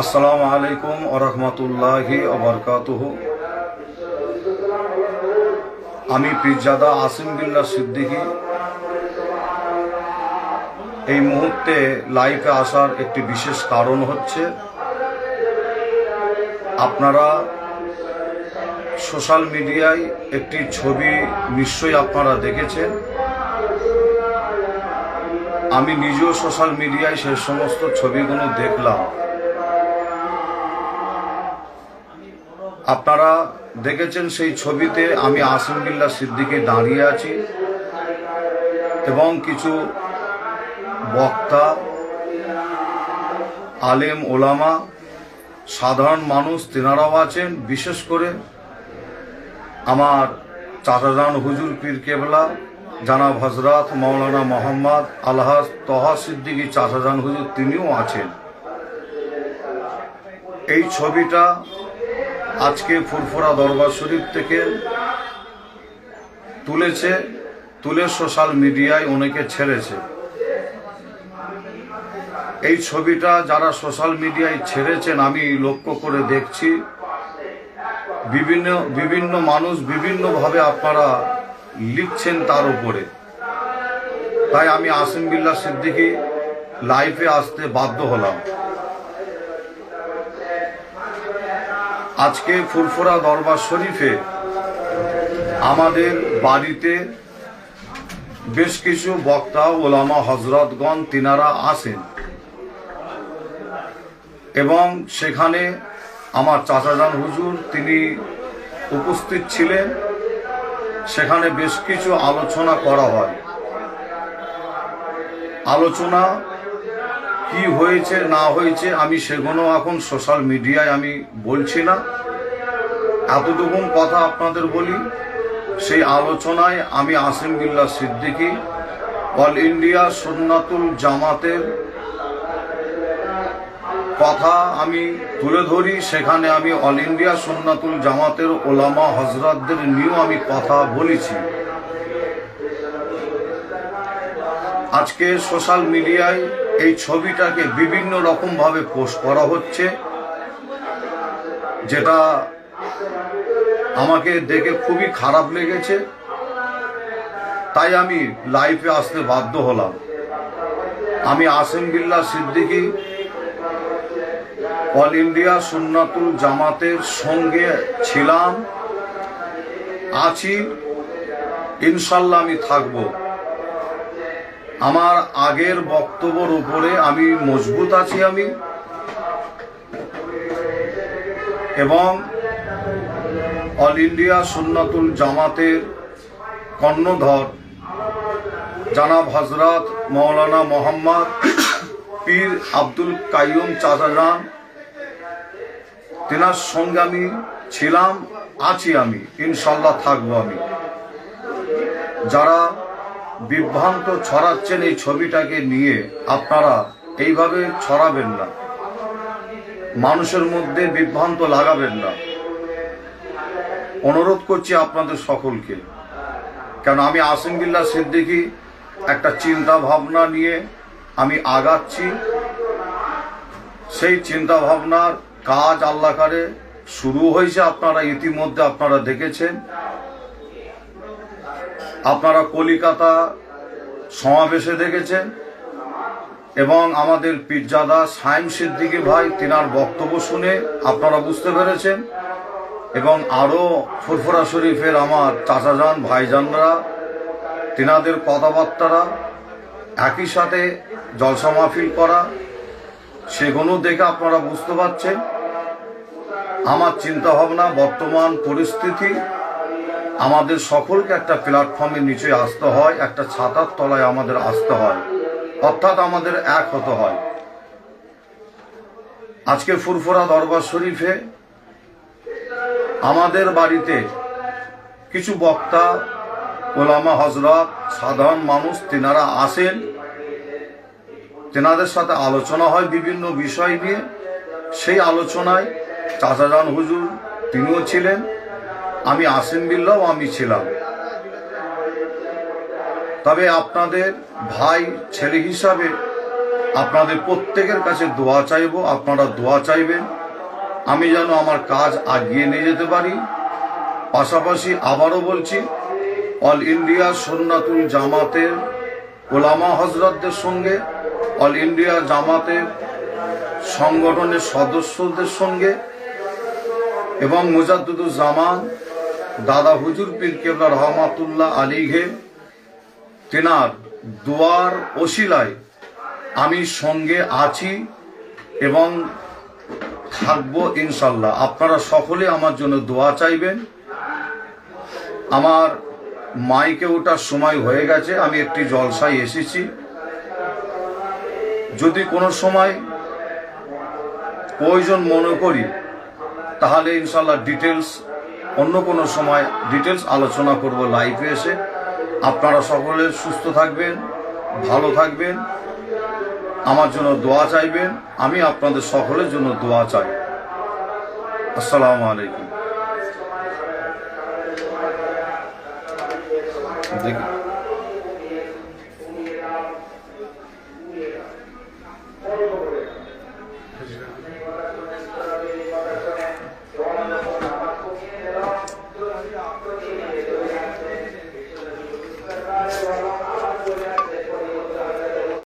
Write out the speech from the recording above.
আসসালামু আলাইকুম ওরহমতুল্লাহি অবরকাতুহ আমি পীরজাদা আসিম বিল্লা সিদ্দিকী। এই মুহূর্তে লাইভে আসার একটি বিশেষ কারণ হচ্ছে, আপনারা সোশ্যাল মিডিয়ায় একটি ছবি নিশ্চয়ই আপনারা দেখেছেন। আমি নিজেও সোশ্যাল মিডিয়ায় সে সমস্ত ছবিগুলো দেখলাম। আপনারা দেখেছেন সেই ছবিতে আমি আসিম বিল্লা সিদ্দিকে দাঁড়িয়ে আছি এবং কিছু বক্তা, আলেম, ওলামা, সাধারণ মানুষ তেনারাও আছেন। বিশেষ করে আমার চাচাজান হুজুর পীর কেবলা, জানাব হজরত মৌলানা মোহাম্মদ আলহাজ তহা সিদ্দিকী চাচাজান হুজুর তিনিও আছেন। এই ছবিটা আজকে ফুরফুরা দরবার শরীফ থেকে তুলেছে, তুলে সোশ্যাল মিডিয়ায় অনেকে ছেড়েছে। এই ছবিটা যারা সোশ্যাল মিডিয়ায় ছেড়েছেন, আমি লক্ষ্য করে দেখছি, বিভিন্ন বিভিন্ন মানুষ বিভিন্নভাবে আপনারা লিখছেন তার উপরে। তাই আমি আসিম বিল্লা সিদ্দিকী লাইফে আসতে বাধ্য হলাম। আজকে ফুরফুরা দরবার শরীফে আমাদের বাড়িতে বেশ কিছু বক্তা, ওলামা হজরতগণ তিনারা আসেন। এবং সেখানে আমার চাচাজান হুজুর তিনি উপস্থিত ছিলেন। সেখানে বেশ কিছু আলোচনা করা হয়। আলোচনা কি হয়েছে, না হয়েছে, আমি সেগুলো এখন সোশ্যাল মিডিয়ায় আমি বলছি না। এতটুকু কথা আপনাদের বলি, সেই আলোচনায় আমি আসিম বিল্লা সিদ্দিকী, অল ইন্ডিয়া সুন্নাতুল জামাতের কথা আমি তুলে ধরি, সেখানে আমি অল ইন্ডিয়া সুন্নাতুল জামাতের ওলামা হজরতদের নিয়েও আমি কথা বলেছি। আজকে সোশ্যাল মিডিয়ায় এই ছবিটাকে বিভিন্ন রকমভাবে পোস্ট করা হচ্ছে, যেটা আমাকে দেখে খুবই খারাপ লেগেছে। তাই আমি লাইভে আসতে বাধ্য হলাম। আমি আসিম বিল্লা সিদ্দিকী, অল ইন্ডিয়া সুন্নাতুল জামাতের সঙ্গে ছিলাম। আছি, ইনশাল্লাহ আমি থাকব। আমার আগের বক্তব্যর উপরে আমি মজবুত আছি আমি। এবং অল ইন্ডিয়া সুন্নাতুল জামাতের কর্ণধর জানাব হজরত মৌলানা মোহাম্মদ পীর আব্দুল কাইয়ুম চাচাজান, তেনার সঙ্গে আমি ছিলাম, আছি আমি ইনশাল্লাহ থাকব আমি। যারা বিভ্রান্ত ছড়াচ্ছেন এই ছবিটাকে নিয়ে আপনারা এইভাবে ছড়াবেন না। মানুষের মধ্যে বিভ্রান্ত লাগাবেন না। অনুরোধ করছি আপনাদের সকলকে, কেন আমি আসিম সিদ্দিকি একটা চিন্তা ভাবনা নিয়ে আমি আগাচ্ছি। সেই চিন্তা ভাবনার কাজ আল্লাহকারে শুরু হয়েছে, আপনারা ইতিমধ্যে আপনারা দেখেছেন। আপনারা কলিকাতা সমাবেশে দেখেছেন এবং আমাদের পিজ্জাদা সাইম সিদ্দিকি ভাই, তিনার বক্তব্য শুনে আপনারা বুঝতে পেরেছেন এবং আরও ফুরফুরা শরীফের আমার চাচাজান, ভাইজানরা, তিনাদের কথাবার্তারা একই সাথে জলসা মাহফিল করা, সেগুলো দেখে আপনারা বুঝতে পারছেন। আমার চিন্তা ভাবনা বর্তমান পরিস্থিতি আমাদের সকলকে একটা প্ল্যাটফর্মের নিচে আসতে হয়, একটা ছাতার তলায় আমাদের আসতে হয়। অর্থাৎ আমাদের এক হতে হয়। আজকে ফুরফুরা দরবার শরীফে আমাদের বাড়িতে কিছু বক্তা, ওলামা হজরত সাধারণ মানুষ তেনারা আসেন। তেনাদের সাথে আলোচনা হয় বিভিন্ন বিষয় নিয়ে। সেই আলোচনায় চাচাজান হুজুর তিনিও ছিলেন। আমি আসিম বিল্লাও আমি ছিলাম। তবে আপনাদের ভাই, ছেলে হিসাবে আপনাদের প্রত্যেকের কাছে দোয়া চাইব, আপনারা দোয়া চাইবেন। আমি যেন আমার কাজ আগিয়ে নিয়ে যেতে পারি। পাশাপাশি আবারও বলছি, অল ইন্ডিয়া সন্ন্যাতুল জামাতের ওলামা হজরতদের সঙ্গে, অল ইন্ডিয়া জামাতের সংগঠনের সদস্যদের সঙ্গে এবং মুজাদ্দুদুল জামান দাদা হুজুর পীর কেবলা রহমাতুল্লাহ আলীঘে, তেনার দুয়ার ওসিলায় আমি সঙ্গে আছি এবং থাকব ইনশাল্লাহ। আপনারা সকলে আমার জন্য দোয়া চাইবেন। আমার মাইকে ওঠার সময় হয়ে গেছে, আমি একটি জলসায় এসেছি। যদি কোনো সময় প্রয়োজন মনে করি, তাহলে ইনশাল্লাহ ডিটেলস অন্য কোনো সময় ডিটেলস আলোচনা করব লাইভে এসে। আপনারা সকলে সুস্থ থাকবেন, ভালো থাকবেন, আমার জন্য দোয়া চাইবেন, আমি আপনাদের সকলের জন্য দোয়া চাই। আসসালামু আলাইকুম। দেখি।